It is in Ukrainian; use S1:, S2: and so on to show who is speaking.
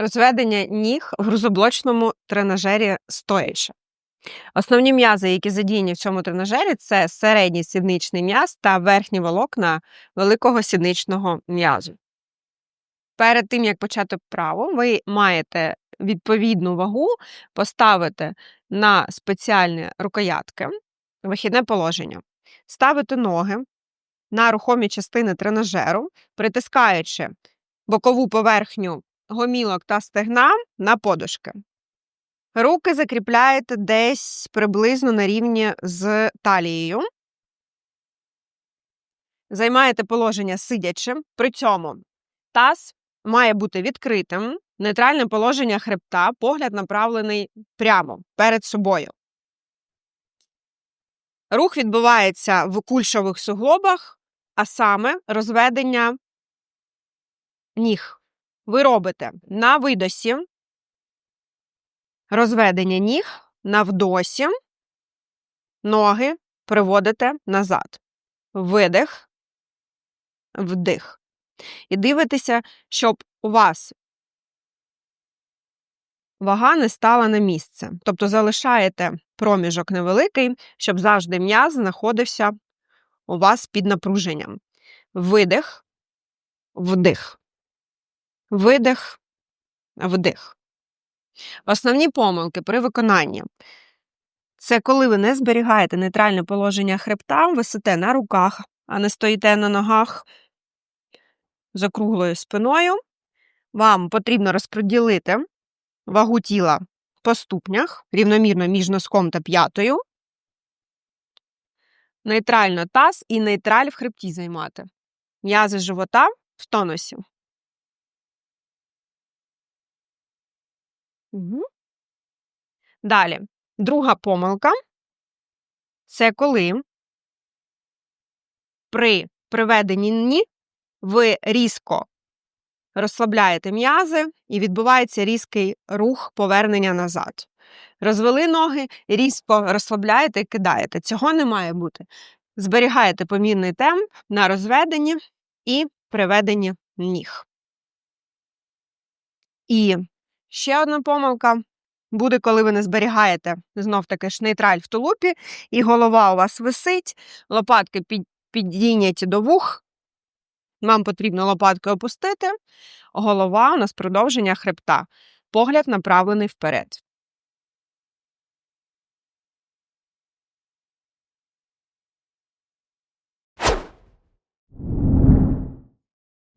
S1: Розведення ніг в грузоблочному тренажері стоячи. Основні м'язи, які задіяні в цьому тренажері, це середній сідничний м'яз та верхні волокна великого сідничного м'язу. Перед тим, як почати вправу, ви маєте відповідну вагу поставити на спеціальні рукоятки, вихідне положення, ставити ноги на рухомі частини тренажеру, притискаючи бокову поверхню гомілок та стегна на подушки. Руки закріпляєте десь приблизно на рівні з талією. Займаєте положення сидячим. При цьому таз має бути відкритим, нейтральне положення хребта, погляд направлений прямо перед собою. Рух відбувається в кульшових суглобах, а саме розведення ніг. Ви робите на видосі розведення ніг, на вдосі, ноги приводите назад. Видих, вдих. І дивитеся, щоб у вас вага не стала на місце. Тобто залишаєте проміжок невеликий, щоб завжди м'яз знаходився у вас під напруженням. Видих, вдих. Видих, вдих. Основні помилки при виконанні. Це коли ви не зберігаєте нейтральне положення хребта, висите на руках, а не стоїте на ногах з округлою спиною. Вам потрібно розподілити вагу тіла по ступнях, рівномірно між носком та п'ятою. Нейтрально таз і нейтраль в хребті займати. М'язи живота в тонусі. Угу. Далі, друга помилка це коли при приведенні ні ви різко розслабляєте м'язи і відбувається різкий рух повернення назад. Розвели ноги, різко розслабляєте і кидаєте. Цього не має бути. Зберігаєте помірний темп на розведенні і приведенні ніг. І ще одна помилка буде, коли ви не зберігаєте знов таки ж нейтраль в тулупі, і голова у вас висить, лопатки під, підійняті до вух. Вам потрібно лопатки опустити, голова у нас продовження хребта, погляд направлений вперед.